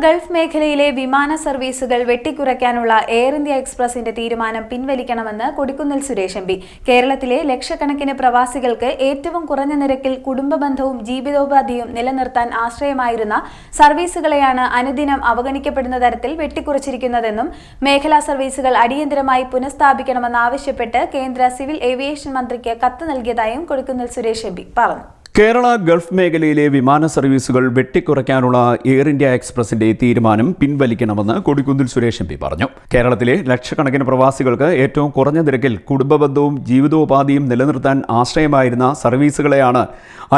Gulf മേഖലയിലെ വിമാന സർവീസുകൾ വെട്ടിക്കുറയ്ക്കാനുള്ള എയർ ഇന്ത്യ എക്സ്പ്രസിന്റെ തീരുമാനം പിൻവലിക്കണമെന്ന് കൊടിക്കുന്നിൽ സുരേഷ് എം കേരളത്തിലെ ലക്ഷക്കണക്കിന് പ്രവാസികൾക്ക് ഏറ്റവും കുറഞ്ഞ നിരക്കിൽ കുടുംബ ബന്ധവും ജീവിതോപാധിയും നിലനിർത്താൻ ആശ്രയമായിരുന്ന സർവീസുകളെയാണ് അനുദിനം അവഗണിക്കപ്പെടുന്ന തരത്തിൽ വെട്ടിക്കുറച്ചിരിക്കുന്നതെന്നും മേഖലാ സർവീസുകൾ അടിയന്തരമായി പുനഃസ്ഥാപിക്കണമെന്നാവശ്യപ്പെട്ട് കേന്ദ്ര സിവിൽ ഏവിയേഷൻ മന്ത്രിക്ക് കത്ത് നൽകിയതായും കൊടിക്കുന്നിൽ സുരേഷ് എം പറഞ്ഞു. കേരള ഗൾഫ് മേഖലയിലെ വിമാന സർവീസുകൾ വെട്ടിക്കുറയ്ക്കാനുള്ള എയർ ഇന്ത്യ എക്സ്പ്രസിന്റെ തീരുമാനം പിൻവലിക്കണമെന്ന് കൊടിക്കുന്നിൽ സുരേഷ് എം പി പറഞ്ഞു. കേരളത്തിലെ ലക്ഷക്കണക്കിന് പ്രവാസികൾക്ക് ഏറ്റവും കുറഞ്ഞ നിരക്കിൽ കുടുംബബന്ധവും ജീവിതോപാധിയും നിലനിർത്താൻ ആശ്രയമായിരുന്ന സർവീസുകളെയാണ്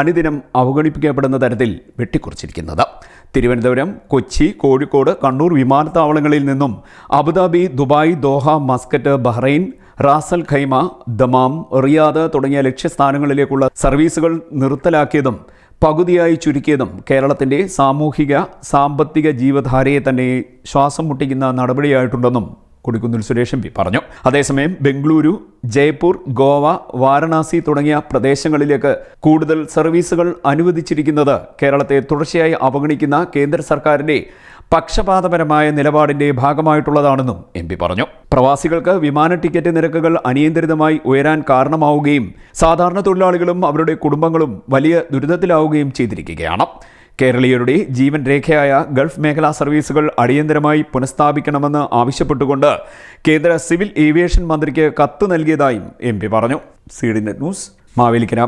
അനുദിനം അവഗണിപ്പിക്കപ്പെടുന്ന തരത്തിൽ വെട്ടിക്കുറച്ചിരിക്കുന്നത്. തിരുവനന്തപുരം കൊച്ചി കോഴിക്കോട് കണ്ണൂർ വിമാനത്താവളങ്ങളിൽ നിന്നും Abu Dhabi Dubai Doha Muscat Bahrain Ras al Khaimah Dammam Riyadh തുടങ്ങിയ ലക്ഷ്യസ്ഥാനങ്ങളിലേക്കുള്ള സർവീസുകൾ നിർത്തലാക്കിയതും പകുതിയായി ചുരുക്കിയതും കേരളത്തിന്റെ സാമൂഹിക സാമ്പത്തിക ജീവധാരയെ തന്നെ ശ്വാസം മുട്ടിക്കുന്ന നടപടിയായിട്ടുണ്ടെന്നും കൊടിക്കുന്നിൽ സുരേഷ് എം പി പറഞ്ഞു. അതേസമയം ബംഗളൂരു ജയ്പൂർ ഗോവ വാരണാസി തുടങ്ങിയ പ്രദേശങ്ങളിലേക്ക് കൂടുതൽ സർവീസുകൾ അനുവദിച്ചിരിക്കുന്നത് കേരളത്തെ തുടർച്ചയായി അവഗണിക്കുന്ന കേന്ദ്ര സർക്കാരിന്റെ പക്ഷപാതപരമായ നിലപാടിന്റെ ഭാഗമായിട്ടുള്ളതാണെന്നും എം പി പറഞ്ഞു. പ്രവാസികൾക്ക് വിമാന ടിക്കറ്റ് നിരക്കുകൾ അനിയന്ത്രിതമായി ഉയരാൻ കാരണമാവുകയും സാധാരണ തൊഴിലാളികളും അവരുടെ കുടുംബങ്ങളും വലിയ ദുരിതത്തിലാവുകയും ചെയ്തിരിക്കുകയാണ്. കേരളീയരുടെ ജീവൻ രേഖയായ ഗൾഫ് മേഖലാ സർവീസുകൾ അടിയന്തരമായി പുനഃസ്ഥാപിക്കണമെന്ന് ആവശ്യപ്പെട്ടുകൊണ്ട് കേന്ദ്ര സിവിൽ ഏവിയേഷൻ മന്ത്രിക്ക് കത്ത് നൽകിയതായും എം പി പറഞ്ഞു. CDnet news Mavelikara.